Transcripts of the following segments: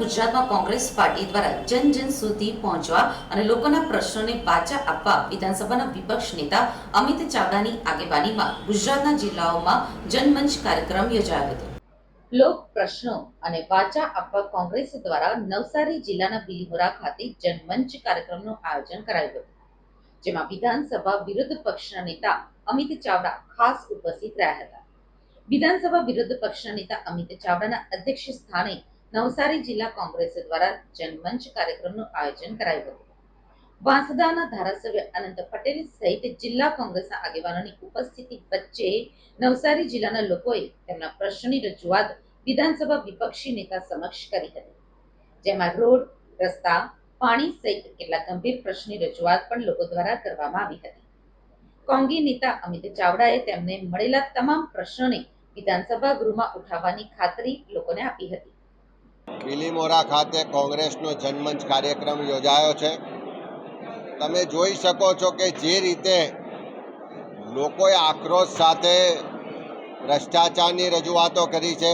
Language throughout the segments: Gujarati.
ગુજરાતમાં કોંગ્રેસ પાર્ટી દ્વારા જન જન સુધી પહોંચવા અને લોકોના પ્રશ્નોને પાછા આપવા વિધાનસભાના વિપક્ષ નેતા અમિત ચાવડાની આગેવાનીમાં ગુજરાતના જિલ્લાઓમાં જનમંચ કાર્યક્રમ યોજાયો હતો. લોક પ્રશ્નો અને વાચા આપવા કોંગ્રેસ દ્વારા નવસારી જિલ્લાના બિલીમોરા ખાતે જનમંચ કાર્યક્રમનું આયોજન કરાયું હતું, જેમાં વિધાનસભા વિરોધ પક્ષના નેતા અમિત ચાવડા ખાસ ઉપસ્થિત રહ્યા હતા. વિધાનસભા વિરોધ પક્ષના નેતા અમિત ચાવડાના અધ્યક્ષ સ્થાને નવસારી જિલ્લા કોંગ્રેસ દ્વારા જનમંચ કાર્યક્રમનું આયોજન કરાયું હતું. વાંસદાના ધારાસભ્ય અનંત પટેલ સહિત જિલ્લા કોંગ્રેસના આગેવાનોની ઉપસ્થિતિ વચ્ચે નવસારી જિલ્લાના લોકોએ તેમના પ્રશ્નની રજૂઆત વિધાનસભા વિપક્ષી નેતા સમક્ષ કરી હતી. જેમાં રોડ, રસ્તા, પાણી સહિત કેટલાક ગંભીર પ્રશ્નની રજૂઆત પણ લોકો દ્વારા કરવામાં આવી હતી. કોંગી નેતા અમિત ચાવડાએ તેમને મળેલા તમામ પ્રશ્નોને વિધાનસભા ગૃહમાં ઉઠાવવાની ખાતરી લોકોને આપી હતી. બિલીમોરા ખાતે કોંગ્રેસનો જનમંચ કાર્યક્રમ યોજાયો છે. તમે જોઈ શકો છો કે જે રીતે લોકોએ આક્રોશ સાથે ભ્રષ્ટાચારની રજૂઆતો કરી છે,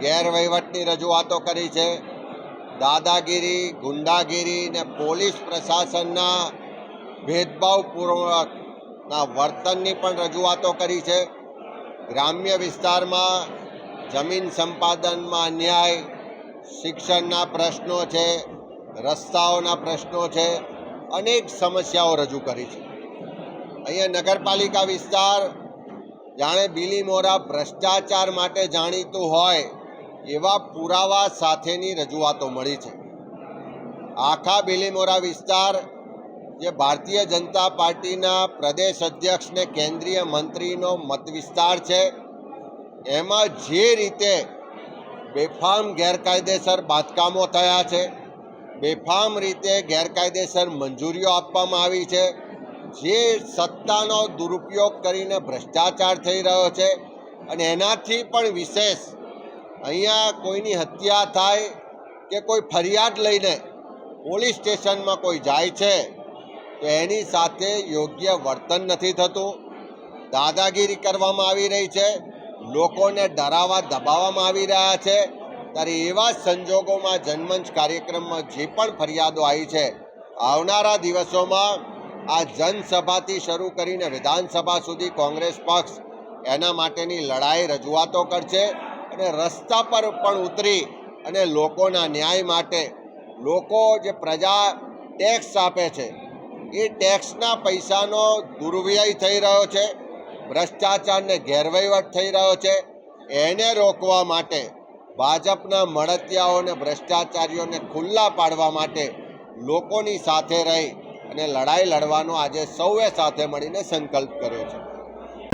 ગેરવહીવટની રજૂઆતો કરી છે. દાદાગીરી, ગુંડાગીરી ને પોલીસ પ્રશાસનના ભેદભાવપૂર્વકના વર્તનની પણ રજૂઆતો કરી છે. ગ્રામ્ય વિસ્તારમાં જમીન સંપાદનમાં અન્યાય શિક્ષણના પ્રશ્નો છે, રસ્તાઓના પ્રશ્નો છે, અનેક સમસ્યાઓ રજૂ કરી છે. અહીંયા નગરપાલિકા વિસ્તાર જાણે બિલીમોરા ભ્રષ્ટાચાર માટે જાણીતું હોય એવા પુરાવા સાથેની રજૂઆતો મળી છે. આખા બિલીમોરા વિસ્તાર જે ભારતીય જનતા પાર્ટીના પ્રદેશ અધ્યક્ષ ને કેન્દ્રીય મંત્રીનો મત વિસ્તાર છે, એમાં જે રીતે બેફામ ગેરકાયદેસર બાંધકામો થયા છે. બેફામ રીતે ગેરકાયદેસર મંજૂરીઓ આપવામાં આવી છે. જે સત્તાનો દુરુપયોગ કરીને ભ્રષ્ટાચાર થઈ રહ્યો છે અને એનાથી પણ વિશેષ અહીંયા કોઈની હત્યા થાય કે કોઈ ફરિયાદ લઈને પોલીસ સ્ટેશનમાં કોઈ જાય છે, તો એની સાથે યોગ્ય વર્તન નથી થતું. દાદાગીરી કરવામાં આવી રહી છે. લોકોને ડરાવવા દબાવવામાં આવી રહ્યા છે. ત્યારે એવા સંજોગોમાં જનમંચ કાર્યક્રમમાં જે પણ ફરિયાદો આવી છે, આવનારા દિવસોમાં આ જનસભાથી શરૂ કરીને વિધાનસભા સુધી કોંગ્રેસ પક્ષ એના માટેની લડાઈ રજૂઆતો કરશે અને રસ્તા પર પણ ઉતરી અને લોકોના ન્યાય માટે લોકો જે પ્રજા ટેક્સ આપે છે, એ ટેક્સના પૈસાનો દુર્વ્યય થઈ રહ્યો છે. ભ્રષ્ટાચારને ગેરવહીવટ થઈ રહ્યો છે, એને રોકવા માટે ભાજપના મળતિયાઓને ભ્રષ્ટાચારીઓને ખુલ્લા પાડવા માટે લોકોની સાથે રહી અને લડાઈ લડવાનો આજે સૌએ સાથે મળીને સંકલ્પ કર્યો છે.